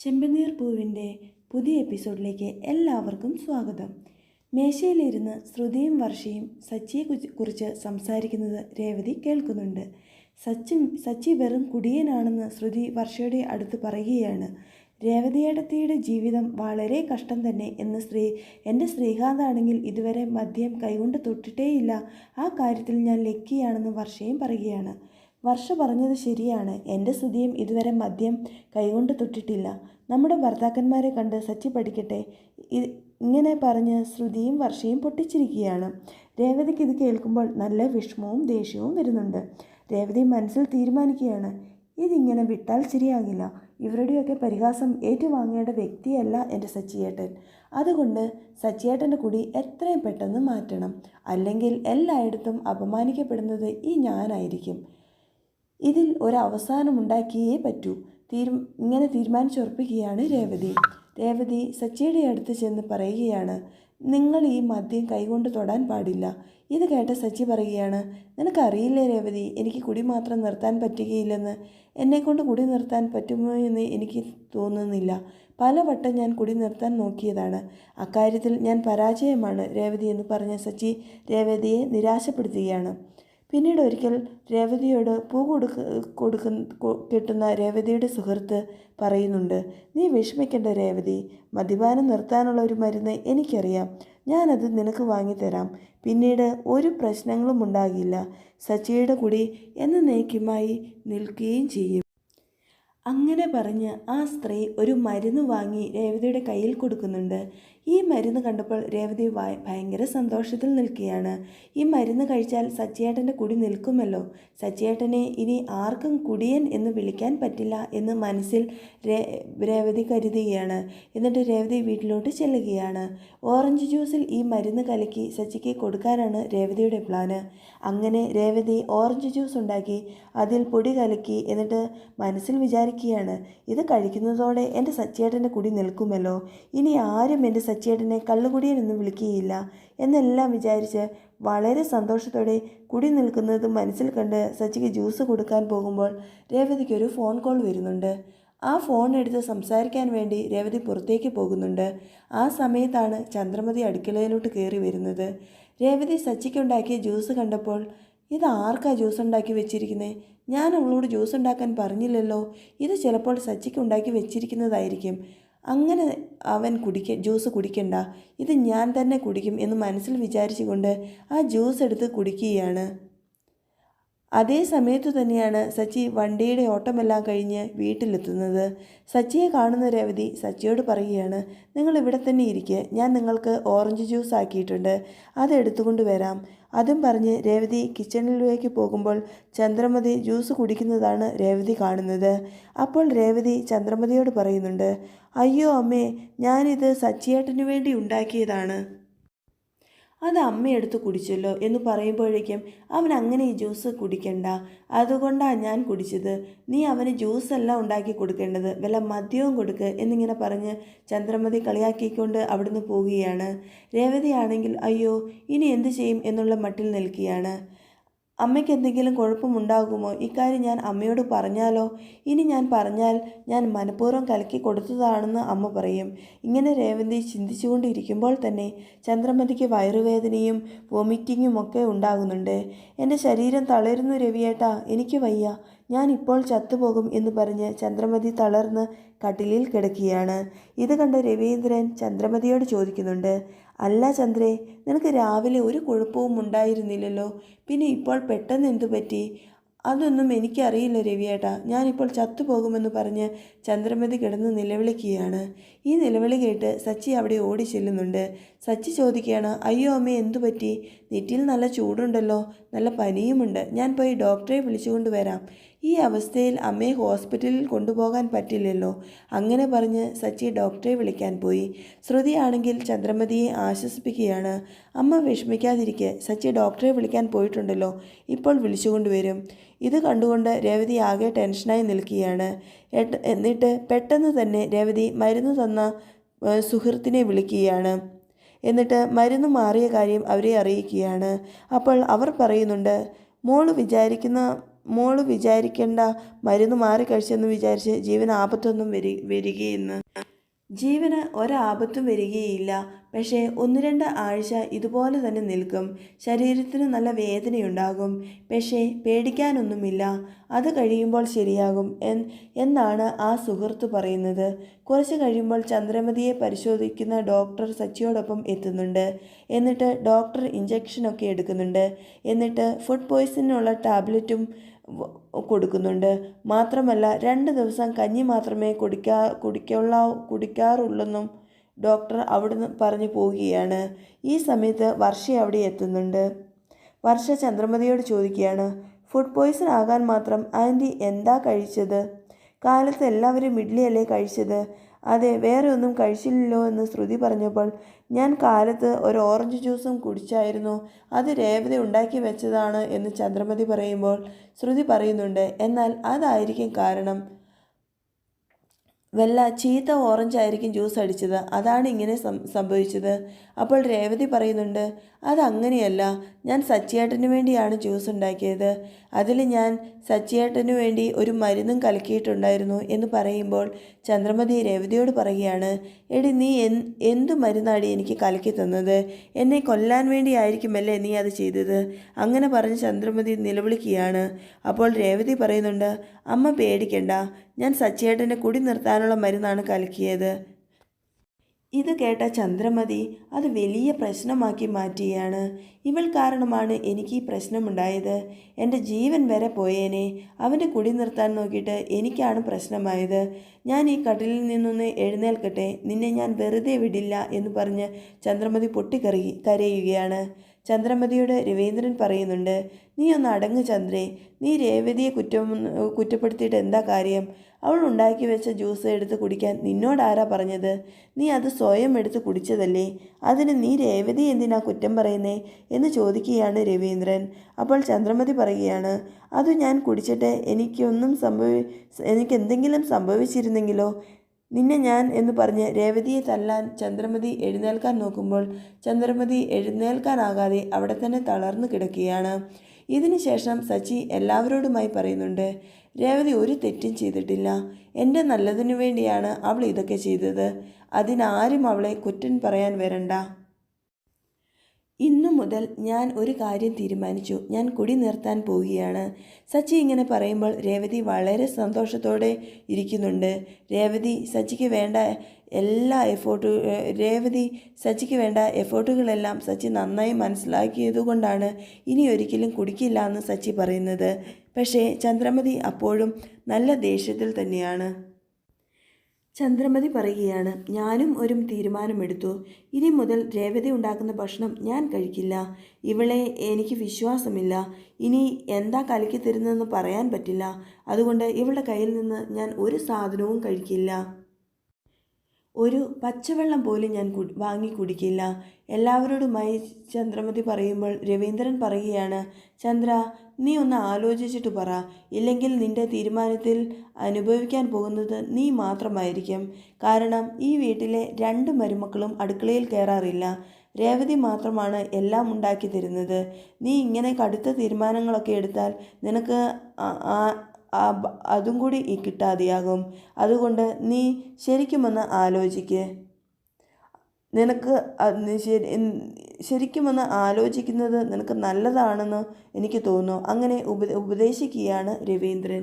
ചെമ്പനീർ പൂവിന്റെ പുതിയ എപ്പിസോഡിലേക്ക് എല്ലാവർക്കും സ്വാഗതം. മേശയിലിരുന്ന് ശ്രുതിയും വർഷയും സച്ചിയെ കുറിച്ച് സംസാരിക്കുന്നത് രേവതി കേൾക്കുന്നുണ്ട്. സച്ചി സച്ചി വെറും കുടിയനാണെന്ന് ശ്രുതി വർഷയുടെ അടുത്ത് പറയുകയാണ്. രേവതിയേടത്തിയുടെ ജീവിതം വളരെ കഷ്ടം തന്നെ എന്ന് സ്ത്രീ എന്റെ ശ്രീകാന്താണെങ്കിൽ ഇതുവരെ മദ്യം കൈകൊണ്ട് തൊട്ടിട്ടേയില്ല. ആ കാര്യത്തിൽ ഞാൻ ലക്കിയാണെന്ന് വർഷയും പറയുകയാണ്. വർഷ പറഞ്ഞത് ശരിയാണ്. എന്റെ സ്ഥിതിയും ഇതുവരെ മദ്യം കൈകൊണ്ട് തൊട്ടിട്ടില്ല. നമ്മുടെ ഭർത്താക്കന്മാരെ കണ്ട് സച്ചി പഠിക്കട്ടെ. ഇങ്ങനെ പറഞ്ഞ് ശ്രുതിയും വർഷയും പൊട്ടിച്ചിരിക്കുകയാണ്. രേവതിക്ക് ഇത് കേൾക്കുമ്പോൾ നല്ല വിഷമവും ദേഷ്യവും വരുന്നുണ്ട്. രേവതി മനസ്സിൽ തീരുമാനിക്കുകയാണ്. ഇതിങ്ങനെ വിട്ടാൽ ശരിയാകില്ല. ഇവരുടെയൊക്കെ പരിഹാസം ഏറ്റുവാങ്ങേണ്ട വ്യക്തിയല്ല എന്റെ സച്ചിയേട്ടൻ. അതുകൊണ്ട് സച്ചിയേട്ടന്റെ കുടി എത്രയും പെട്ടെന്ന് മാറ്റണം. അല്ലെങ്കിൽ എല്ലായിടത്തും അപമാനിക്കപ്പെടുന്നത് ഈ ഞാനായിരിക്കും. ഇതിൽ ഒരവസാനമുണ്ടാക്കിയേ പറ്റൂ. തീരു ഇങ്ങനെ തീരുമാനിച്ചുറപ്പിക്കുകയാണ് രേവതി. രേവതി സച്ചിയുടെ അടുത്ത് ചെന്ന് പറയുകയാണ് നിങ്ങൾ ഈ മദ്യം കൈകൊണ്ട് തൊടാൻ പാടില്ല. ഇത് കേട്ട സച്ചി പറയുകയാണ് നിനക്കറിയില്ലേ രേവതി എനിക്ക് കുടി മാത്രം നിർത്താൻ പറ്റുകയില്ലെന്ന്. എന്നെക്കൊണ്ട് കുടി നിർത്താൻ പറ്റുമോ എന്ന് എനിക്ക് തോന്നുന്നില്ല. പലവട്ടം ഞാൻ കുടി നിർത്താൻ നോക്കിയതാണ്. അക്കാര്യത്തിൽ ഞാൻ പരാജയമാണ് രേവതി എന്ന് പറഞ്ഞ സച്ചി രേവതിയെ നിരാശപ്പെടുത്തുകയാണ്. പിന്നീട് ഒരിക്കൽ രേവതിയോട് പൂ കൊടുക്ക കൊടുക്ക കിട്ടുന്ന രേവതിയുടെ സുഹൃത്ത് പറയുന്നുണ്ട് നീ വിഷമിക്കേണ്ട രേവതി മദ്യപാനം നിർത്താനുള്ള ഒരു മരുന്ന് എനിക്കറിയാം ഞാനത് നിനക്ക് വാങ്ങിത്തരാം. പിന്നീട് ഒരു പ്രശ്നങ്ങളും ഉണ്ടാകില്ല സച്ചിയുടെ കുടി എന്നേക്കുമായി നിൽക്കുകയും ചെയ്യും. അങ്ങനെ പറഞ്ഞ് ആ സ്ത്രീ ഒരു മരുന്ന് വാങ്ങി രേവതിയുടെ കയ്യിൽ കൊടുക്കുന്നുണ്ട്. ഈ മരുന്ന് കണ്ടപ്പോൾ രേവതി ഭയങ്കര സന്തോഷത്തിൽ നിൽക്കുകയാണ്. ഈ മരുന്ന് കഴിച്ചാൽ സച്ചിയേട്ടന്റെ കുടി നിൽക്കുമല്ലോ. സച്ചിയേട്ടനെ ഇനി ആർക്കും കുടിയൻ എന്ന് വിളിക്കാൻ പറ്റില്ല എന്ന് മനസ്സിൽ രേവതി കരുതുകയാണ്. എന്നിട്ട് രേവതി വീട്ടിലോട്ട് ചെല്ലുകയാണ്. ഓറഞ്ച് ജ്യൂസിൽ ഈ മരുന്ന് കലക്കി സച്ചിക്ക് കൊടുക്കാനാണ് രേവതിയുടെ പ്ലാന്. അങ്ങനെ രേവതി ഓറഞ്ച് ജ്യൂസ് ഉണ്ടാക്കി അതിൽ പൊടി കലക്കി എന്നിട്ട് മനസ്സിൽ വിചാരിക്കുകയാണ് ഇത് കഴിക്കുന്നതോടെ എന്റെ സച്ചിയേട്ടന്റെ കുടി നിൽക്കുമല്ലോ. ഇനി ആരും എന്റെ സച്ചിയേട്ടനെ കള്ളുകുടിയൻ എന്ന് വിളിക്കുകയില്ല എന്നെല്ലാം വിചാരിച്ച് വളരെ സന്തോഷത്തോടെ കുടി നിൽക്കുന്നത് മനസ്സിൽ കണ്ട് സച്ചിക്ക് ജ്യൂസ് കൊടുക്കാൻ പോകുമ്പോൾ രേവതിക്ക് ഒരു ഫോൺ കോൾ വരുന്നുണ്ട്. ആ ഫോൺ എടുത്ത് സംസാരിക്കാൻ വേണ്ടി രേവതി പുറത്തേക്ക് പോകുന്നുണ്ട്. ആ സമയത്താണ് ചന്ദ്രമതി അടുക്കളയിലോട്ട് കയറി വരുന്നത്. രേവതി സച്ചിക്കുണ്ടാക്കിയ ജ്യൂസ് കണ്ടപ്പോൾ ഇത് ആർക്കാ ജ്യൂസ് ഉണ്ടാക്കി വെച്ചിരിക്കുന്നത് ഞാൻ അവളോട് ജ്യൂസ് ഉണ്ടാക്കാൻ പറഞ്ഞില്ലല്ലോ. ഇത് ചിലപ്പോൾ സച്ചിക്ക് ഉണ്ടാക്കി വെച്ചിരിക്കുന്നതായിരിക്കും. അങ്ങനെ അവൻ കുടിക്ക ജ്യൂസ് കുടിക്കണ്ട. ഇത് ഞാൻ തന്നെ കുടിക്കും എന്ന് മനസ്സിൽ വിചാരിച്ചുകൊണ്ട് ആ ജ്യൂസ് എടുത്ത് കുടിക്കുകയാണ്. അതേ സമയത്തു തന്നെയാണ് സച്ചി വണ്ടിയുടെ ഓട്ടമെല്ലാം കഴിഞ്ഞ് വീട്ടിലെത്തുന്നത്. സച്ചിയെ കാണുന്ന രവതി സച്ചിയോട് പറയുകയാണ് നിങ്ങൾ ഇവിടെ തന്നെ ഇരിക്കുക ഞാൻ നിങ്ങൾക്ക് ഓറഞ്ച് ജ്യൂസ് ആക്കിയിട്ടുണ്ട്. അത് എടുത്തുകൊണ്ട് വരാം. അതും പറഞ്ഞ് രേവതി കിച്ചണിലേക്ക് പോകുമ്പോൾ ചന്ദ്രമതി ജ്യൂസ് കുടിക്കുന്നതാണ് രേവതി കാണുന്നത്. അപ്പോൾ രേവതി ചന്ദ്രമതിയോട് പറയുന്നുണ്ട് അയ്യോ അമ്മേ ഞാനിത് സച്ചിയേട്ടന് വേണ്ടി ഉണ്ടാക്കിയതാണ്. അത് അമ്മയെടുത്ത് കുടിച്ചല്ലോ എന്ന് പറയുമ്പോഴേക്കും അവൻ അങ്ങനെ ഈ ജ്യൂസ് കുടിക്കണ്ട. അതുകൊണ്ടാണ് ഞാൻ കുടിച്ചത്. നീ അവന് ജ്യൂസല്ല ഉണ്ടാക്കി കൊടുക്കേണ്ടത്. വല്ല മദ്യവും കൊടുക്ക് എന്നിങ്ങനെ പറഞ്ഞ് ചന്ദ്രമതി കളിയാക്കിക്കൊണ്ട് അവിടുന്ന് പോവുകയാണ്. രേവതിയാണെങ്കിൽ അയ്യോ ഇനി എന്തു ചെയ്യും? എന്നുള്ള മട്ടിൽ നിൽക്കുകയാണ്. അമ്മയ്ക്ക് എന്തെങ്കിലും കുഴപ്പമുണ്ടാകുമോ? ഇക്കാര്യം ഞാൻ അമ്മയോട് പറഞ്ഞാലോ? ഇനി ഞാൻ പറഞ്ഞാൽ ഞാൻ മനഃപൂർവം കലക്കി കൊടുത്തതാണെന്ന് അമ്മ പറയും. ഇങ്ങനെ രേവതി ചിന്തിച്ചുകൊണ്ടിരിക്കുമ്പോൾ തന്നെ ചന്ദ്രമതിക്ക് വയറുവേദനയും വോമിറ്റിങ്ങും ഒക്കെ ഉണ്ടാകുന്നുണ്ട്. എന്റെ ശരീരം തളരുന്നു രവിയേട്ടാ. എനിക്ക് വയ്യ. ഞാൻ ഇപ്പോൾ ചത്തുപോകും എന്ന് പറഞ്ഞ് ചന്ദ്രമതി തളർന്ന് കട്ടിലിൽ കിടക്കുകയാണ്. ഇത് കണ്ട രവീന്ദ്രൻ ചന്ദ്രമതിയോട് ചോദിക്കുന്നുണ്ട്. അല്ല ചന്ദ്രേ നിനക്ക് രാവിലെ ഒരു കുഴപ്പവും ഉണ്ടായിരുന്നില്ലല്ലോ. പിന്നെ ഇപ്പോൾ പെട്ടെന്ന് എന്തു പറ്റി? അതൊന്നും എനിക്കറിയില്ല രവിയേട്ടാ. ഞാനിപ്പോൾ ചത്തുപോകുമെന്ന് പറഞ്ഞ് ചന്ദ്രമതി കിടന്ന് നിലവിളിക്കുകയാണ്. ഈ നിലവിളി കേട്ട് സച്ചി അവിടെ ഓടി ചെല്ലുന്നുണ്ട് സച്ചി ചോദിക്കുകയാണ് അയ്യോ അമ്മേ എന്തു പറ്റി? നെറ്റിയിൽ നല്ല ചൂടുണ്ടല്ലോ. നല്ല പനിയുമുണ്ട്. ഞാൻ പോയി ഡോക്ടറെ വിളിച്ചുകൊണ്ട് വരാം. ഈ അവസ്ഥയിൽ അമ്മയെ ഹോസ്പിറ്റലിൽ കൊണ്ടുപോകാൻ പറ്റില്ലല്ലോ. അങ്ങനെ പറഞ്ഞ് സച്ചി ഡോക്ടറെ വിളിക്കാൻ പോയി. ശ്രുതിയാണെങ്കിൽ ചന്ദ്രമതിയെ ആശ്വസിപ്പിക്കുകയാണ്. അമ്മ വിഷമിക്കാതിരിക്കെ സച്ചി ഡോക്ടറെ വിളിക്കാൻ പോയിട്ടുണ്ടല്ലോ. ഇപ്പോൾ വിളിച്ചുകൊണ്ടുവരും. ഇത് കണ്ടുകൊണ്ട് രേവതി ആകെ ടെൻഷനായി നിൽക്കുകയാണ്. എന്നിട്ട് പെട്ടെന്ന് തന്നെ രേവതി മരുന്ന് തന്ന സുഹൃത്തിനെ വിളിക്കുകയാണ്. എന്നിട്ട് മരുന്ന് മാറിയ കാര്യം അവരെ അറിയിക്കുകയാണ്. അപ്പോൾ അവർ പറയുന്നുണ്ട് മോൾ വിചാരിക്കുന്ന മോൾ വിചാരിക്കേണ്ട മരുന്ന് മാറി കഴിച്ചെന്ന് വിചാരിച്ച് ജീവൻ ആപത്തൊന്നും വരി വരികയെന്ന്. ജീവന് ഒരാപത്തും വരികയില്ല. പക്ഷേ ഒന്ന് രണ്ട് ആഴ്ച ഇതുപോലെ തന്നെ നിൽക്കും. ശരീരത്തിന് നല്ല വേദനയുണ്ടാകും. പക്ഷേ പേടിക്കാനൊന്നുമില്ല. അത് കഴിയുമ്പോൾ ശരിയാകും എൻ എന്നാണ് ആ സുഹൃത്ത് പറയുന്നത്. കുറച്ച് കഴിയുമ്പോൾ ചന്ദ്രമതിയെ പരിശോധിക്കുന്ന ഡോക്ടർ സച്ചിയോടൊപ്പം എത്തുന്നുണ്ട്. എന്നിട്ട് ഡോക്ടർ ഇഞ്ചക്ഷനൊക്കെ എടുക്കുന്നുണ്ട്. എന്നിട്ട് ഫുഡ് പോയ്സണിനുള്ള ടാബ്ലറ്റും കൊടുക്കുന്നുണ്ട്. മാത്രമല്ല രണ്ട് ദിവസം കഞ്ഞി മാത്രമേ കുടിക്കാ കുടിക്കുള്ള കുടിക്കാറുള്ളെന്നും ഡോക്ടർ അവിടുന്ന് പറഞ്ഞു പോവുകയാണ്. ഈ സമയത്ത് വർഷ അവിടെ എത്തുന്നുണ്ട്. വർഷ ചന്ദ്രമതിയോട് ചോദിക്കുകയാണ് ഫുഡ് പോയ്സൺ ആകാൻ മാത്രം ആന്റി എന്താ കഴിച്ചത്? കാലത്ത് എല്ലാവരും ഇഡ്ഡലിയല്ലേ കഴിച്ചത്? അതെ വേറെ ഒന്നും കഴിച്ചില്ലല്ലോ എന്ന് ശ്രുതി പറഞ്ഞപ്പോൾ ഞാൻ കാലത്ത് ഒരു ഓറഞ്ച് ജ്യൂസും കുടിച്ചായിരുന്നു. അത് രേവതി ഉണ്ടാക്കി വെച്ചതാണ് എന്ന് ചന്ദ്രമതി പറയുമ്പോൾ ശ്രുതി പറയുന്നുണ്ട് എന്നാൽ അതായിരിക്കും കാരണം. വല്ല ചീത്ത ഓറഞ്ച് ആയിരിക്കും ജ്യൂസ് അടിച്ചത്. അതാണ് ഇങ്ങനെ സംഭവിച്ചത്. അപ്പോൾ രേവതി പറയുന്നുണ്ട് അതങ്ങനെയല്ല. ഞാൻ സച്ചിയേട്ടന് വേണ്ടിയാണ് ജ്യൂസ് ഉണ്ടാക്കിയത്. അതിൽ ഞാൻ സച്ചിയേട്ടന് വേണ്ടി ഒരു മരുന്നും കലക്കിയിട്ടുണ്ടായിരുന്നു എന്ന് പറയുമ്പോൾ ചന്ദ്രമതി രേവതിയോട് പറയുകയാണ് എടി നീ എൻ എന്തു മരുന്നാടി എനിക്ക് കലക്കി തന്നത്? എന്നെ കൊല്ലാൻ വേണ്ടിയായിരിക്കുമല്ലേ നീ അത് ചെയ്തത്? അങ്ങനെ പറഞ്ഞ് ചന്ദ്രമതി നിലവിളിക്കുകയാണ്. അപ്പോൾ രേവതി പറയുന്നുണ്ട് അമ്മ പേടിക്കണ്ട. ഞാൻ സച്ചിയേട്ടനെ കുടി നിർത്താനുള്ള മരുന്നാണ് കലക്കിയത്. ഇത് കേട്ട ചന്ദ്രമതി അത് വലിയ പ്രശ്നമാക്കി മാറ്റുകയാണ് ഇവൾ കാരണമാണ് എനിക്ക് ഈ പ്രശ്നമുണ്ടായത്. എന്റെ ജീവൻ വരെ പോയേനെ. അവന്റെ കുടി നിർത്താൻ നോക്കിയിട്ട് എനിക്കാണ് പ്രശ്നമായത്. ഞാൻ ഈ കട്ടിലിൽ നിന്നൊന്ന് എഴുന്നേൽക്കട്ടെ. നിന്നെ ഞാൻ വെറുതെ വിടില്ല എന്ന് പറഞ്ഞ് ചന്ദ്രമതി പൊട്ടിക്കറി കരയുകയാണ്. ചന്ദ്രമതിയോട് രവീന്ദ്രൻ പറയുന്നുണ്ട് നീ ഒന്ന് അടങ്ങ് ചന്ദ്രേ നീ രേവതിയെ കുറ്റം കുറ്റപ്പെടുത്തിയിട്ട് എന്താ കാര്യം? അവൾ ഉണ്ടാക്കി വെച്ച ജ്യൂസ് എടുത്ത് കുടിക്കാൻ നിന്നോടാരാ പറഞ്ഞത്? നീ അത് സ്വയം എടുത്ത് കുടിച്ചതല്ലേ? അതിന് നീ രേവതി എന്തിനാ കുറ്റം പറയുന്നേ? എന്ന് ചോദിക്കുകയാണ് രവീന്ദ്രൻ. അപ്പോൾ ചന്ദ്രമതി പറയുകയാണ് അത് ഞാൻ കുടിച്ചിട്ട് എനിക്കൊന്നും സംഭവി എനിക്ക് എന്തെങ്കിലും സംഭവിച്ചിരുന്നെങ്കിലോ? നിന്നെ ഞാൻ എന്ന് പറഞ്ഞ് രേവതിയെ തല്ലാൻ ചന്ദ്രമതി എഴുന്നേൽക്കാൻ നോക്കുമ്പോൾ ചന്ദ്രമതി എഴുന്നേൽക്കാനാകാതെ അവിടെ തന്നെ തളർന്നു കിടക്കുകയാണ്. ഇതിനുശേഷം സച്ചി എല്ലാവരോടുമായി പറയുന്നുണ്ട് രേവതി ഒരു തെറ്റും ചെയ്തിട്ടില്ല. എന്റെ നല്ലതിനു വേണ്ടിയാണ് അവൾ ഇതൊക്കെ ചെയ്തത്. അതിനാരും അവളെ കുറ്റം പറയാൻ വരണ്ട. മുതൽ ഞാൻ ഒരു കാര്യം തീരുമാനിച്ചു. ഞാൻ കുടി നിർത്താൻ പോവുകയാണ്. സച്ചി ഇങ്ങനെ പറയുമ്പോൾ രേവതി വളരെ സന്തോഷത്തോടെ ഇരിക്കുന്നുണ്ട്. രേവതി സച്ചിക്ക് വേണ്ട എല്ലാ എഫോർട്ട് രേവതി സച്ചിക്ക് വേണ്ട എഫോർട്ടുകളെല്ലാം സച്ചി നന്നായി മനസ്സിലാക്കിയതുകൊണ്ടാണ് ഇനി ഒരിക്കലും കുടിക്കില്ല എന്ന് സച്ചി പറയുന്നത്. പക്ഷേ ചന്ദ്രമതി അപ്പോഴും നല്ല ദേഷ്യത്തിൽ തന്നെയാണ്. ചന്ദ്രമതി പറയുകയാണ് ഞാനും ഒരു തീരുമാനമെടുത്തു. ഇനി മുതൽ രേവതി ഉണ്ടാക്കുന്ന ഭക്ഷണം ഞാൻ കഴിക്കില്ല. ഇവളെ എനിക്ക് വിശ്വാസമില്ല. ഇനി എന്താ കലക്കി തരുന്നതെന്ന് പറയാൻ പറ്റില്ല. അതുകൊണ്ട് ഇവളുടെ കയ്യിൽ നിന്ന് ഞാൻ ഒരു സാധനവും കഴിക്കില്ല. ഒരു പച്ചവെള്ളം പോലും ഞാൻ വാങ്ങി കുടിക്കില്ല. എല്ലാവരോടുമായി ചന്ദ്രമതി പറയുമ്പോൾ രവീന്ദ്രൻ പറയുകയാണ് ചന്ദ്ര നീ ഒന്ന് ആലോചിച്ചിട്ട് പറ. ഇല്ലെങ്കിൽ നിന്റെ തീരുമാനത്തിൽ അനുഭവിക്കാൻ പോകുന്നത് നീ മാത്രമായിരിക്കും. കാരണം ഈ വീട്ടിലെ രണ്ട് മരുമക്കളും അടുക്കളയിൽ കയറാറില്ല. രേവതി മാത്രമാണ് എല്ലാം ഉണ്ടാക്കി തരുന്നത്. നീ ഇങ്ങനെ കടുത്ത തീരുമാനങ്ങളൊക്കെ എടുത്താൽ നിനക്ക് അതും കൂടി കിട്ടാതെയാകും. അതുകൊണ്ട് നീ ശരിക്കുമൊന്ന് ആലോചിക്ക്. നിനക്ക് ശരിക്കും നീ ശരി ശരിക്കുമൊന്ന് ആലോചിക്കുന്നത് നിനക്ക് നല്ലതാണെന്ന് എനിക്ക് തോന്നുന്നു. അങ്ങനെ ഉപ ഉപദേശിക്കുകയാണ് രവീന്ദ്രൻ.